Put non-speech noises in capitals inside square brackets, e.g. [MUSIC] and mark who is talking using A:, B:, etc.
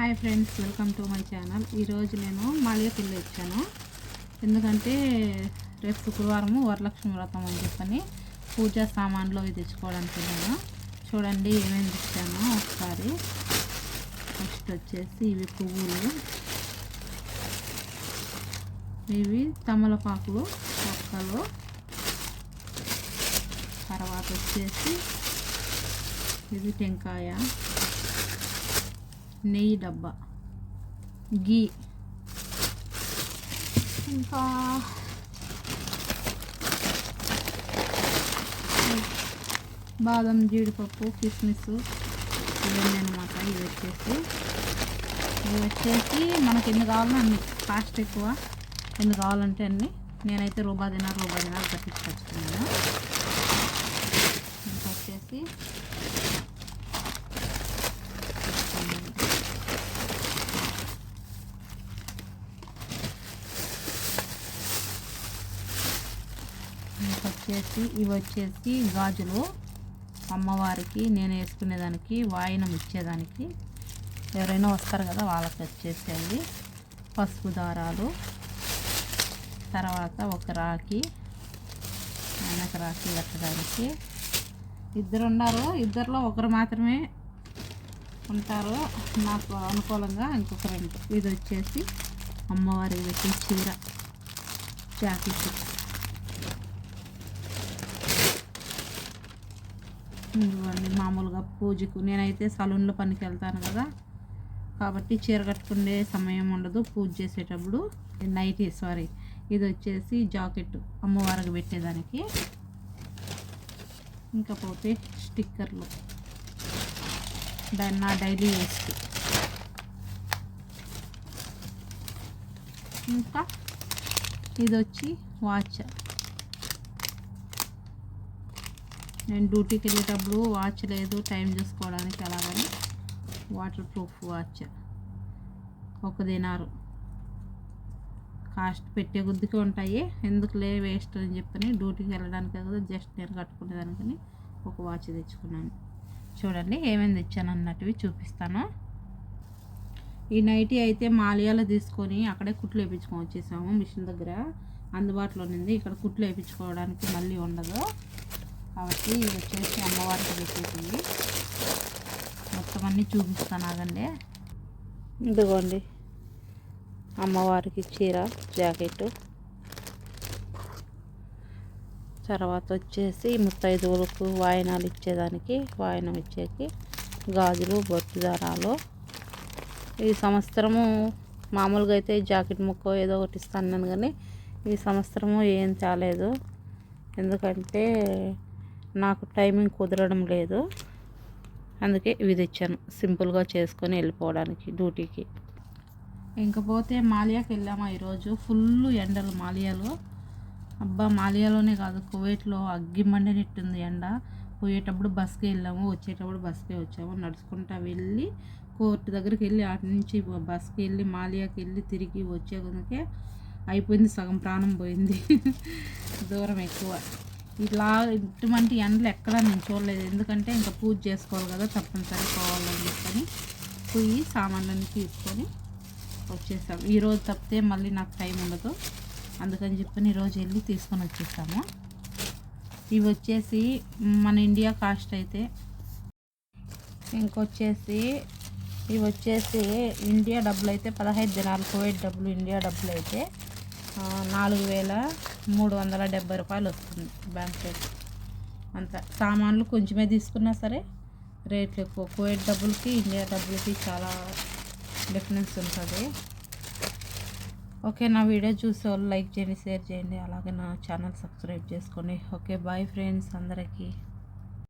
A: Hi friends welcome to my channel. ఈరోజు నేను మాలియాకెళ్ళి వచ్చాను. ఎందుకంటే రేపు శుక్రవారము వరలక్ష్మి వ్రతం అని చెప్పని పూజా సామాన్లు అవి తెచ్చుకోవడానికి వెళ్ళాను. చూడండి ఏమేమి తెచ్చాను ఒకసారి. ఫస్ట్ వచ్చేసి ఇవి పువ్వులు. ఇవి తమలపాకులు మొక్కలు తర్వాత వచ్చేసి ఇది టెంకాయ. నెయ్యి డబ్బా. గీ. ఇంకా బాదం జీడిపప్పు కిస్మిస్ ఇవన్నీ అనమాట ఇవి వచ్చేసి. ఇవి వచ్చేసి మనకి ఎన్ని కావాలో అన్ని. కాస్ట్ ఎక్కువ. ఎన్ని కావాలంటే అన్ని. నేనైతే రూబా తినారు రూబా తినారు కట్టించుకొచ్చుకున్నాను. ఇంకా వచ్చేసి ఇంకా వచ్చేసి ఇవి వచ్చేసి గాజులు. అమ్మవారికి నేను వేసుకునేదానికి వాయినం ఇచ్చేదానికి ఎవరైనా వస్తారు కదా వాళ్ళకి వచ్చేసేవి అవి పసుపు దారాలు. తర్వాత ఒక రాఖీ. ఆయనకు రాఖీ కట్టడానికి. ఇద్దరు ఉన్నారు. ఇద్దరిలో ఒకరు మాత్రమే ఉంటారు. నాకు అనుకూలంగా ఇంకొక రెండు. ఇది వచ్చేసి అమ్మవారికి పెట్టిన చీర. జాకెట్. ఇవ్వండి. మామూలుగా పూజకు నేనైతే సలూన్లో పనికి వెళ్తాను కదా. కాబట్టి చీర కట్టుకునే సమయం ఉండదు పూజ చేసేటప్పుడు. Night sorry. ఇది వచ్చేసి జాకెట్ అమ్మవారికి పెట్టేదానికి. ఇంకా పోతే స్టిక్కర్లు. దాన్ని నా డైలీ వేస్ట్ ఇంకా ఇది వచ్చి వాచ్. నేను డ్యూటీకి వెళ్ళేటప్పుడు వాచ్ లేదు టైం చూసుకోవడానికి అలాగని వాటర్ ప్రూఫ్ వాచ్ ఒక దినారు కాస్ట్ పెట్టే కొద్దికి ఉంటాయి ఎందుకులే వేస్ట్ అని చెప్పని డ్యూటీకి వెళ్ళడానికి కదా జస్ట్ నేను కట్టుకునేదానికని ఒక వాచ్ తెచ్చుకున్నాను. చూడండి ఏమేమి తెచ్చాను అన్నట్టువి చూపిస్తాను. ఈ నైటీ అయితే మాలియాలో తీసుకొని అక్కడే కుట్లు వేయించుకొని వచ్చేసాము మిషన్ దగ్గర. అందుబాటులో ఉంది ఇక్కడ కుట్లు వేయించుకోవడానికి మళ్ళీ ఉండదు. కాబట్టి ఇది వచ్చేసి అమ్మవారికి పెట్టేసింది మొత్తం అన్నీ చూపిస్తాను ఆగండి. ఇదిగోండి. అమ్మవారికి చీర జాకెట్ తర్వాత వచ్చేసి ముత్తైదువులకు వాయనాలు ఇచ్చేదానికి వాయనం ఇచ్చేకి గాజులు బొట్టు దారాలు ఈ సంవత్సరము మామూలుగా అయితే జాకెట్ ముక్క ఏదో ఒకటి ఇస్తాను కానీ ఈ సంవత్సరము ఏం తేలేదు. ఎందుకంటే నాకు టైమింగ్ కుదరడం లేదు. అందుకే ఇవి తెచ్చాను. సింపుల్గా చేసుకొని వెళ్ళిపోవడానికి డ్యూటీకి. ఇంకపోతే మాలియాకి వెళ్ళామా ఈరోజు? ఫుల్ ఎండలు మాలియాలో. అబ్బా మాలియాలోనే కాదు కువైట్లో అగ్గి మండినట్టుంది ఎండ. పోయేటప్పుడు బస్కి వెళ్ళాము వచ్చేటప్పుడు బస్కే వచ్చాము. నడుచుకుంటా వెళ్ళి కోర్టు దగ్గరికి వెళ్ళి అటు నుంచి బస్కి వెళ్ళి మాలియాకి వెళ్ళి తిరిగి వచ్చే కొనకే అయిపోయింది సగం ప్రాణం పోయింది. [LAUGHS] దూరం ఎక్కువ. ఇలా ఇటువంటి ఎండలు ఎక్కడా నేను చూడలేదు. ఎందుకంటే ఇంకా పూజ చేసుకోవాలి కదా తప్పనిసరి పోవాలని చెప్పని పోయి సామాన్లన్నీ తీసుకొని వచ్చేసాం ఈరోజు తప్పితే మళ్ళీ నాకు టైం ఉండదు. అందుకని చెప్పని ఈరోజు వెళ్ళి తీసుకొని వచ్చేసాము. ఇవి వచ్చేసి మన ఇండియా కాస్ట్ అయితే ఇంకొచ్చేసి ఇవి వచ్చేసి ఇండియా డబ్బులు అయితే పదహైదు దినాలు కోవిడ్ డబ్బులు ఇండియా డబ్బులు అయితే నాలుగు వేల మూడు వందల డెబ్బై రూపాయలు వస్తుంది బ్యాంక్ రేట్. అంత సామాన్లు కొంచెమే తీసుకున్నా సరే రేట్లు ఎక్కువ. కువైట్ డబ్బులకి ఇండియా డబ్బులకి చాలా డిఫరెన్స్ ఉంటుంది. ఓకే నా వీడియో చూసే వాళ్ళు లైక్ చేయండి షేర్ చేయండి. అలాగే నా ఛానల్ సబ్స్క్రైబ్ చేసుకోండి. ఓకే బాయ్ ఫ్రెండ్స్ అందరికీ.